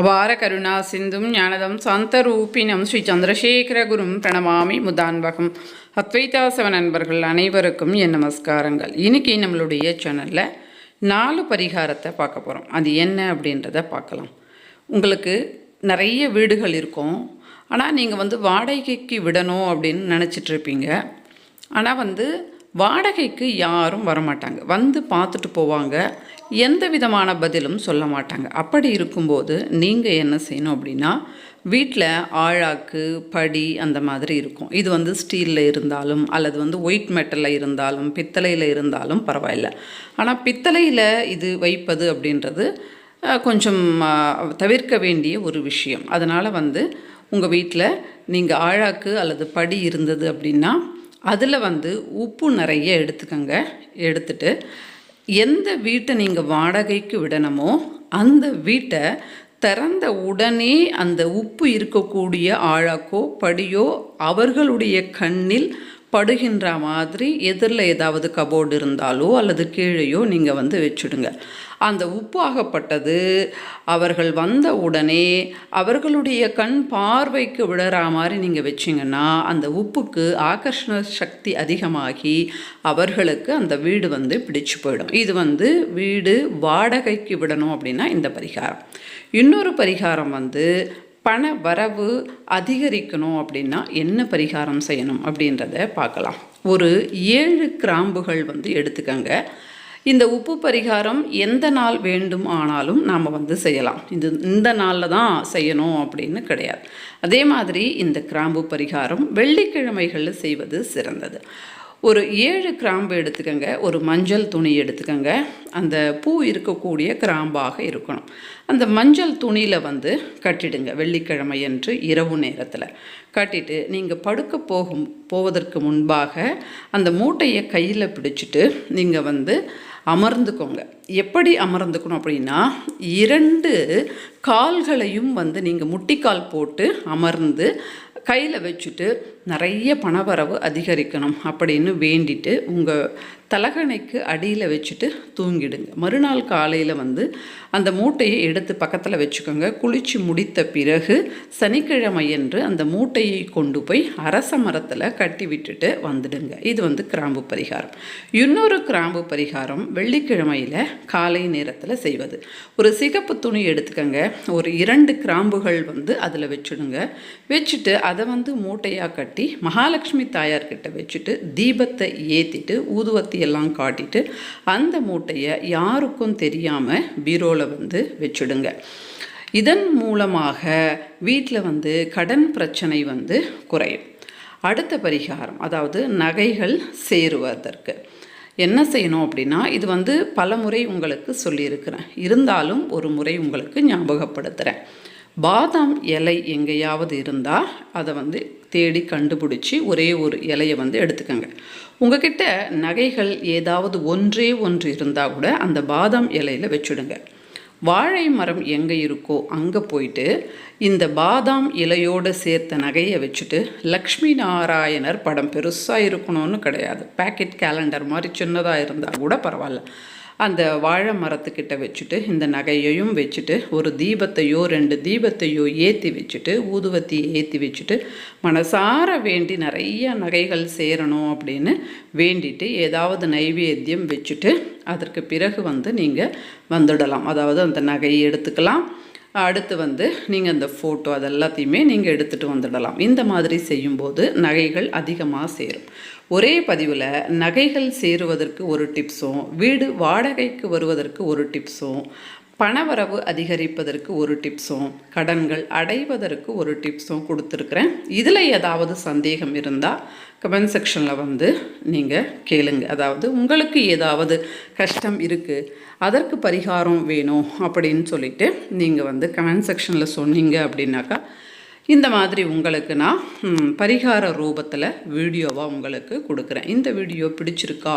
அபார கருணா சிந்தும் ஞானதம் சாந்தரூபினம் ஸ்ரீ சந்திரசேகரகுரும் பிரணமாமி முதான்பகம். அத்வைதாசவ நண்பர்கள் அனைவருக்கும் என் நமஸ்காரங்கள். இன்னைக்கு நம்மளுடைய சேனலில் நாலு பரிகாரத்தை பார்க்க போகிறோம் அது என்ன அப்படின்றத பார்க்கலாம். உங்களுக்கு நிறைய வீடுகள் இருக்கும். ஆனால் நீங்கள் வந்து வாடகைக்கு விடணும் அப்படின்னு நினச்சிட்ருப்பீங்க ஆனால் வந்து வாடகைக்கு யாரும் வரமாட்டாங்க. வந்து பார்த்துட்டு போவாங்க. எந்த விதமான பதிலும் சொல்ல மாட்டாங்க. அப்படி இருக்கும்போது நீங்கள் என்ன செய்யணும் அப்படின்னா வீட்டில் ஆழாக்கு படி அந்த மாதிரி இருக்கும். இது வந்து ஸ்டீலில் இருந்தாலும் அல்லது வந்து ஒயிட் மெட்டலில் இருந்தாலும் பித்தளையில் இருந்தாலும் பரவாயில்ல. ஆனால் பித்தளையில் இது வைப்பது அப்படின்றது கொஞ்சம் தவிர்க்க வேண்டிய ஒரு விஷயம். அதனால் வந்து உங்கள் வீட்டில் நீங்கள் ஆழாக்கு அல்லது படி இருந்தது அப்படின்னா அதில் வந்து உப்பு நிறைய எடுத்துக்கங்க. எடுத்துட்டு எந்த வீட்டை நீங்கள் வாடகைக்கு விடணுமோ அந்த வீட்டை திறந்த உடனே அந்த உப்பு இருக்கக்கூடிய ஆழாக்கோ படியோ அவர்களுடைய கண்ணில் படுகின்ற மாதிரி எதிரில் ஏதாவது கபோர்டு இருந்தாலோ அல்லது கீழேயோ நீங்கள் வந்து வச்சுடுங்க. அந்த உப்பு ஆகப்பட்டது. அவர்கள் வந்த உடனே அவர்களுடைய கண் பார்வைக்கு விழற மாதிரி நீங்கள் வச்சிங்கன்னா அந்த உப்புக்கு ஆகர்ஷண சக்தி அதிகமாகி அவர்களுக்கு அந்த வீடு வந்து பிடிச்சு போயிடும். இது வந்து வீடு வாடகைக்கு விடணும் அப்படின்னா இந்த பரிகாரம். இன்னொரு பரிகாரம் வந்து பண வரவு அதிகரிக்கணும் அப்படின்னா என்ன பரிகாரம் செய்யணும் அப்படின்றத பார்க்கலாம். ஒரு ஏழு கிராம்புகள் வந்து எடுத்துக்கங்க. இந்த உப்பு பரிகாரம் எந்த நாள் வேண்டும் ஆனாலும் நாம் வந்து செய்யலாம். இது இந்த நாளில் தான் செய்யணும் அப்படின்னு கிடையாது. அதே மாதிரி இந்த கிராம்பு பரிகாரம் வெள்ளிக்கிழமைகளில் செய்வது சிறந்தது. ஒரு ஏழு கிராம்பு எடுத்துக்கோங்க ஒரு மஞ்சள் துணி எடுத்துக்கோங்க. அந்த பூ இருக்கக்கூடிய கிராம்பாக இருக்கணும். அந்த மஞ்சள் துணியில் வந்து கட்டிடுங்க வெள்ளிக்கிழமை என்று இரவு நேரத்தில். கட்டிட்டு நீங்கள் படுக்க போகும் போவதற்கு முன்பாக அந்த மூட்டையை கையில் பிடிச்சிட்டு நீங்கள் வந்து அமர்ந்துக்கோங்க. எப்படி அமர்ந்துக்கணும் அப்படின்னா இரண்டு கால்களையும் வந்து நீங்கள் முட்டிக்கால் போட்டு அமர்ந்து கையில் வச்சுட்டு நிறைய பணவரவு அதிகரிக்கணும் அப்படின்னு வேண்டிட்டு உங்கள் தலகணைக்கு அடியில் வச்சுட்டு தூங்கிடுங்க. மறுநாள் காலையில் வந்து அந்த மூட்டையை எடுத்து பக்கத்தில் வச்சுக்கோங்க. குளித்து முடித்த பிறகு சனிக்கிழமை என்று அந்த மூட்டையை கொண்டு போய் அரச மரத்தில் கட்டி விட்டுட்டு வந்துடுங்க. இது வந்து கிராம்பு பரிகாரம். இன்னொரு கிராம்பு பரிகாரம் வெள்ளிக்கிழமையில் காலை நேரத்தில் செய்வது. ஒரு சிகப்பு துணி எடுத்துக்கோங்க. ஒரு இரண்டு கிராம்புகள் வந்து அதில் வச்சுடுங்க. வச்சுட்டு அதை வந்து மூட்டையாக கட்டி மகாலட்சுமி தாயார்கிட்ட வச்சுட்டு தீபத்தை ஏற்றிட்டு ஊதுவத்தி எல்லாம் காட்டிட்டு அந்த மூட்டையை யாருக்கும் தெரியாமல் பீரோவில் வந்து வச்சுடுங்க. இதன் மூலமாக வீட்டில் வந்து கடன் பிரச்சனை வந்து குறையும். அடுத்த பரிகாரம் அதாவது நகைகள் சேருவதற்கு. என்ன செய்யணும் அப்படின்னா இது வந்து பல முறை உங்களுக்கு சொல்லியிருக்கிறேன். இருந்தாலும் ஒரு முறை உங்களுக்கு ஞாபகப்படுத்துகிறேன் பாதாம் இலை எங்கேயாவது இருந்தால் அதை வந்து தேடி கண்டுபிடிச்சி ஒரே ஒரு இலையை வந்து எடுத்துக்கோங்க. உங்ககிட்ட நகைகள் ஏதாவது ஒன்றே ஒன்று இருந்தால் கூட அந்த பாதாம் இலையில் வச்சுடுங்க. வாழை மரம் எங்கே இருக்கோ அங்கே போயிட்டு இந்த பாதாம் இலையோடு சேர்த்த நகையை வச்சுட்டு லக்ஷ்மி நாராயணர் படம் பெருசாக இருக்கணும்னு கிடையாது. பேக்கெட் கேலண்டர் மாதிரி சின்னதாக இருந்தால் கூட பரவாயில்ல. அந்த வாழை மரத்துக்கிட்ட வச்சுட்டு இந்த நகையையும் வச்சுட்டு ஒரு தீபத்தையோ ரெண்டு தீபத்தையோ ஏற்றி வச்சுட்டு ஊதுவத்தியை ஏற்றி வச்சுட்டு மனசார வேண்டி நிறைய நகைகள் சேரணும் அப்படின்னு வேண்டிட்டு ஏதாவது நைவேத்தியம் வச்சுட்டு அதற்கு பிறகு வந்து நீங்கள் வந்துடலாம். அதாவது அந்த நகையை எடுத்துக்கலாம். அடுத்து வந்து நீங்கள் அந்த ஃபோட்டோ அது எல்லாத்தையுமே நீங்கள் எடுத்துகிட்டு வந்துடலாம். இந்த மாதிரி செய்யும்போது நகைகள் அதிகமாக சேரும். ஒரே பதிவில் நகைகள் சேருவதற்கு ஒரு டிப்ஸும் வீடு வாடகைக்கு வருவதற்கு ஒரு டிப்ஸும் பணவரவு அதிகரிப்பதற்கு ஒரு டிப்ஸும் கடன்கள் அடைவதற்கு ஒரு டிப்ஸும் கொடுத்துருக்குறேன். இதில் ஏதாவது சந்தேகம் இருந்தால் கமெண்ட் செக்ஷனில் வந்து நீங்கள் கேளுங்க. அதாவது உங்களுக்கு ஏதாவது கஷ்டம் இருக்குது அதற்கு பரிகாரம் வேணும் அப்படின்னு சொல்லிட்டு நீங்கள் வந்து கமெண்ட் செக்ஷனில் சொன்னீங்க அப்படின்னாக்கா இந்த மாதிரி உங்களுக்கு நான் பரிகார ரூபத்தில் வீடியோவாக உங்களுக்கு கொடுக்குறேன். இந்த வீடியோ பிடிச்சிருக்கா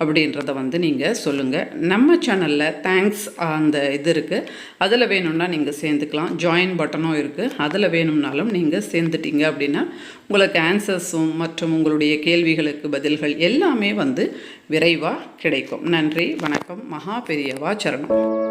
அப்படின்றத வந்து நீங்கள் சொல்லுங்கள் நம்ம சேனலில் தேங்க்ஸ் அந்த இது இருக்குது அதில் வேணும்னா நீங்கள் சேர்ந்துக்கலாம். ஜாயின் பட்டனும் இருக்குது அதில் வேணும்னாலும் நீங்கள் சேர்ந்துட்டீங்க அப்படின்னா உங்களுக்கு ஆன்சர்ஸும் மற்றும் உங்களுடைய கேள்விகளுக்கு பதில்கள் எல்லாமே வந்து விரைவாக கிடைக்கும். நன்றி வணக்கம். மகா பெரியவா சரணம்.